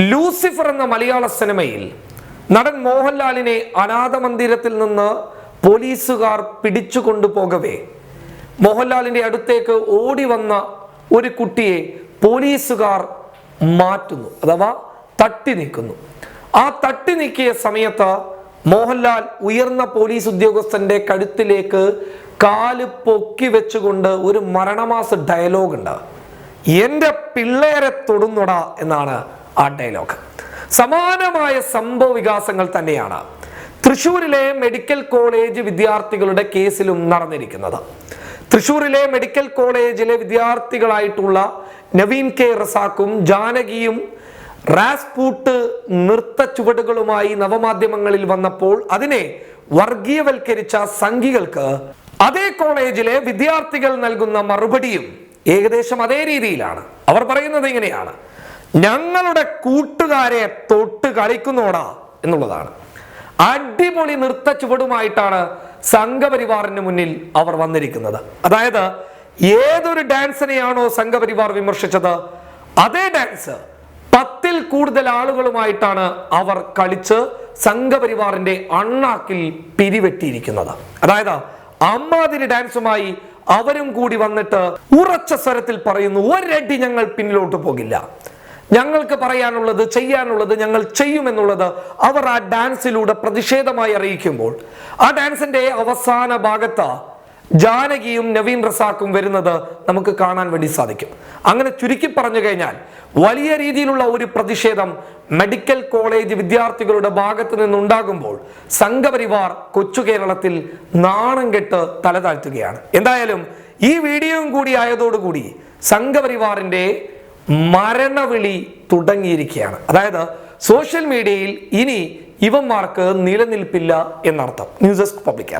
Lucifer എന്ന മലയാള സിനിമയിൽ നടൻ മോഹൻലാലിനെ അനാഥ മന്ദിരത്തിൽ നിന്ന് പോലീസുകാർ പിടിച്ചു കൊണ്ടുപോകവേ മോഹൻലാലിന്റെ അടുത്തേക്ക് ഓടി വന്ന ഒരു കുട്ടിയെ പോലീസുകാർ മാറ്റുന്നു അഥവാ തട്ടി നീക്കുന്നു. ആ തട്ടി നീക്കിയ സമയത്ത് മോഹൻലാൽ ഉയർന്ന പോലീസ് ഉദ്യോഗസ്ഥന്റെ കഴുത്തിലേക്ക് കാൽ പൊക്കി വെച്ചുകൊണ്ട് ഒരു മരണമാസ ഡയലോഗ് ഉണ്ട്. എന്റെ പിള്ളേരെ തൊടുന്നുടാ എന്നാണ് ആ ഡയലോഗ് സമാനമായ സംഭവ വികാസങ്ങൾ തന്നെയാണ് തൃശൂരിലെ മെഡിക്കൽ കോളേജ് വിദ്യാർത്ഥികളുടെ കേസിലും നടന്നിരിക്കുന്നത്. തൃശൂരിലെ മെഡിക്കൽ കോളേജിലെ വിദ്യാർത്ഥികളായിട്ടുള്ള നവീൻ കെ റസാക്കും ജാനകിയും റാസ്പൂട്ട് നൃത്ത ചുവടുകളുമായി നവമാധ്യമങ്ങളിൽ വന്നപ്പോൾ അതിനെ വർഗീയവൽക്കരിച്ച സംഘികൾക്ക് അതേ കോളേജിലെ വിദ്യാർത്ഥികൾ നൽകുന്ന മറുപടിയും ഏകദേശം അതേ രീതിയിലാണ്. അവർ പറയുന്നത് ഇങ്ങനെയാണ്. ഞങ്ങളുടെ കൂട്ടുകാരെ തൊട്ട് കളിക്കുന്നോടാ എന്നുള്ളതാണ്. അടിപൊളി നൃത്ത ചുവടുമായിട്ടാണ് സംഘപരിവാറിന് മുന്നിൽ അവർ വന്നിരിക്കുന്നത്. അതായത് ഏതൊരു ഡാൻസിനെയാണോ സംഘപരിവാർ വിമർശിച്ചത് അതേ ഡാൻസ് പത്തിൽ കൂടുതൽ ആളുകളുമായിട്ടാണ് അവർ കളിച്ച് സംഘപരിവാറിന്റെ അണ്ണാക്കിൽ പിരിവെട്ടിയിരിക്കുന്നത്. അതായത് അമ്മാതിരി ഡാൻസുമായി അവരും കൂടി വന്നിട്ട് ഉറച്ച സ്വരത്തിൽ പറയുന്നു ഒരടി ഞങ്ങൾ പിന്നിലോട്ട് പോകില്ല. ഞങ്ങൾക്ക് പറയാനുള്ളത് ചെയ്യാനുള്ളത് ഞങ്ങൾ ചെയ്യുമെന്നുള്ളത് അവർ ആ ഡാൻസിലൂടെ പ്രതിഷേധമായി അറിയിക്കുമ്പോൾ ആ ഡാൻസിന്റെ അവസാന ഭാഗത്ത് ജാനകിയും നവീൻ റസാക്കും വരുന്നത് നമുക്ക് കാണാൻ വേണ്ടി സാധിക്കും. അങ്ങനെ ചുരുക്കി പറഞ്ഞു കഴിഞ്ഞാൽ വലിയ രീതിയിലുള്ള ഒരു പ്രതിഷേധം മെഡിക്കൽ കോളേജ് വിദ്യാർത്ഥികളുടെ ഭാഗത്ത് നിന്നുണ്ടാകുമ്പോൾ സംഘപരിവാർ കൊച്ചു കേരളത്തിൽ നാണം കെട്ട് തലതാഴ്ത്തുകയാണ് എന്തായാലും ഈ വീഡിയോയും കൂടി ആയതോടുകൂടി സംഘപരിവാറിന്റെ മരണവിളി തുടങ്ങിയിരിക്കുകയാണ്. അതായത് സോഷ്യൽ മീഡിയയിൽ ഇനി ഇവന്മാർക്ക് നിലനിൽപ്പില്ല എന്നർത്ഥം. News desk public